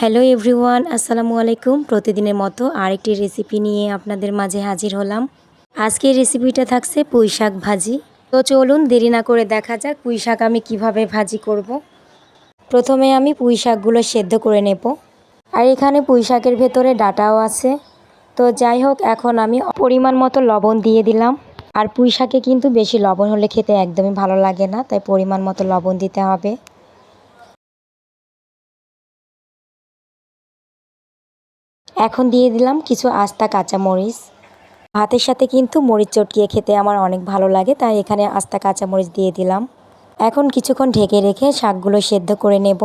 Hello everyone, আসসালামু আলাইকুম। প্রতিদিনের মতো আরেকটি রেসিপি নিয়ে আপনাদের মাঝে হাজির হলাম। আজকের রেসিপিটা থাকছে পুঁই শাক ভাজি। তো চলুন দেরি না করে দেখা যাক পুঁই শাক আমি কীভাবে ভাজি করব। প্রথমে আমি পুঁই শাকগুলো সেদ্ধ করে নেব। আর এখানে পুঁই শাকের ভেতরে ডাটাও আছে। তো যাই হোক, এখন আমি পরিমাণ মতো লবণ দিয়ে দিলাম। আর পুঁই শাকে কিন্তু বেশি লবণ হলে খেতে একদমই ভালো লাগে না, তাই পরিমাণ মতো লবণ দিতে হবে। এখন দিয়ে দিলাম কিছু আস্তা কাঁচামরিচ। ভাতের সাথে কিন্তু মরিচ চটকিয়ে খেতে আমার অনেক ভালো লাগে, তাই এখানে আস্তা কাঁচামরিচ দিয়ে দিলাম। এখন কিছুক্ষণ ঢেকে রেখে শাকগুলো সেদ্ধ করে নেব।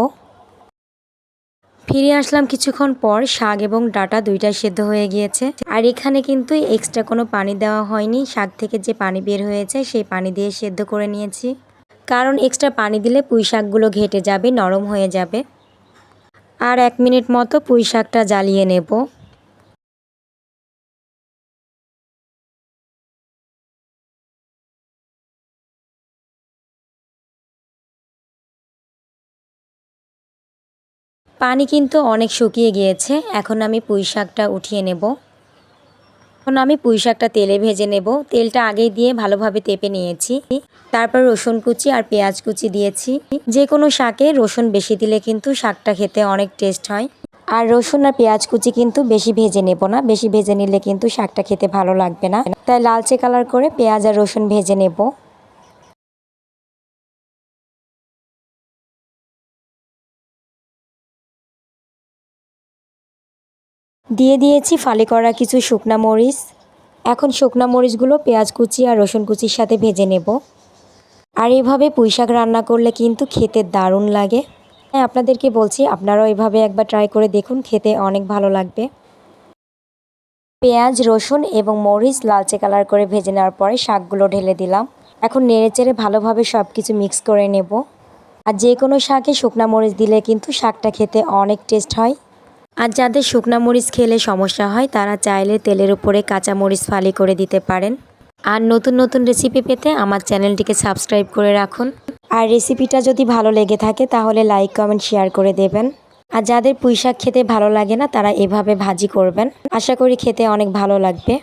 ফিরে আসলাম কিছুক্ষণ পর শাক এবং ডাটা দুইটাই সেদ্ধ হয়ে গিয়েছে। আর এখানে কিন্তু এক্সট্রা কোনো পানি দেওয়া হয়নি, শাক থেকে যে পানি বের হয়েছে সেই পানি দিয়ে সেদ্ধ করে নিয়েছি। কারণ এক্সট্রা পানি দিলে পুঁই শাকগুলো ঘেটে যাবে, নরম হয়ে যাবে। আর এক মিনিট মতো পুঁই শাকটা জ্বালিয়ে নেব। পানি কিন্তু অনেক শুকিয়ে গিয়েছে, এখন আমি পুঁই শাকটা উঠিয়ে নেব। এখন আমি পুঁই শাকটা তেলে ভেজে নেব। তেলটা আগে দিয়ে ভালোভাবে তেপে নিয়েছি। তারপর রসুন কুচি আর পেঁয়াজ কুচি দিয়েছি। যে কোনো শাকে রসুন বেশি দিলে কিন্তু শাকটা খেতে অনেক টেস্ট হয়। আর রসুন আর পেঁয়াজ কুচি কিন্তু বেশি ভেজে নেব না। বেশি ভেজে নিলে কিন্তু শাকটা খেতে ভালো লাগবে না। তাই লালচে কালার করে পেঁয়াজ আর রসুন ভেজে নেব। দিয়ে দিয়েছি ফালি করা কিছু শুকনা মরিচ। এখন শুকনা মরিচগুলো পেঁয়াজ কুচি আর রসুন কুচির সাথে ভেজে নেব। আর এভাবে পুঁই শাক রান্না করলে কিন্তু খেতে দারুণ লাগে। হ্যাঁ আপনাদেরকে বলছি, আপনারাও এভাবে একবার ট্রাই করে দেখুন, খেতে অনেক ভালো লাগবে। পেঁয়াজ, রসুন এবং মরিচ লালচে কালার করে ভেজে নেওয়ার পরে শাকগুলো ঢেলে দিলাম। এখন নেড়ে চেড়ে ভালোভাবে সব কিছু মিক্স করে নেব। আর যে কোনো শাকে শুকনা মরিচ দিলে কিন্তু শাকটা খেতে অনেক টেস্ট হয়। আর যাদের শুকনা মরিচ খেলে সমস্যা হয়, তারা চাইলে তেলের উপরে কাঁচা মরিচ ফালি করে দিতে পারেন। আর নতুন নতুন রেসিপি পেতে আমার চ্যানেলটিকে সাবস্ক্রাইব করে রাখুন। আর রেসিপিটা যদি ভালো লেগে থাকে, তাহলে লাইক কমেন্ট শেয়ার করে দেবেন। আর যাদের পুঁইশাক খেতে ভালো লাগে না, তারা এভাবে ভাজি করবেন। আশা করি খেতে অনেক ভালো লাগবে।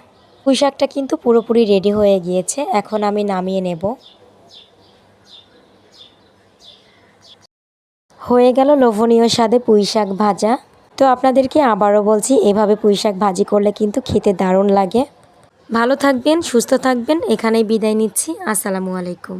পুঁইশাকটা কিন্তু পুরোপুরি রেডি হয়ে গিয়েছে, এখন আমি নামিয়ে নেব। হয়ে গেল লোভনীয় স্বাদে পুঁই শাক ভাজা। তো আপনাদেরকে আবারও বলছি, এভাবে পুঁই শাক ভাজি করলে কিন্তু খেতে দারুণ লাগে। ভালো থাকবেন, সুস্থ থাকবেন, এখানেই বিদায় নিচ্ছি। আসসালামু আলাইকুম।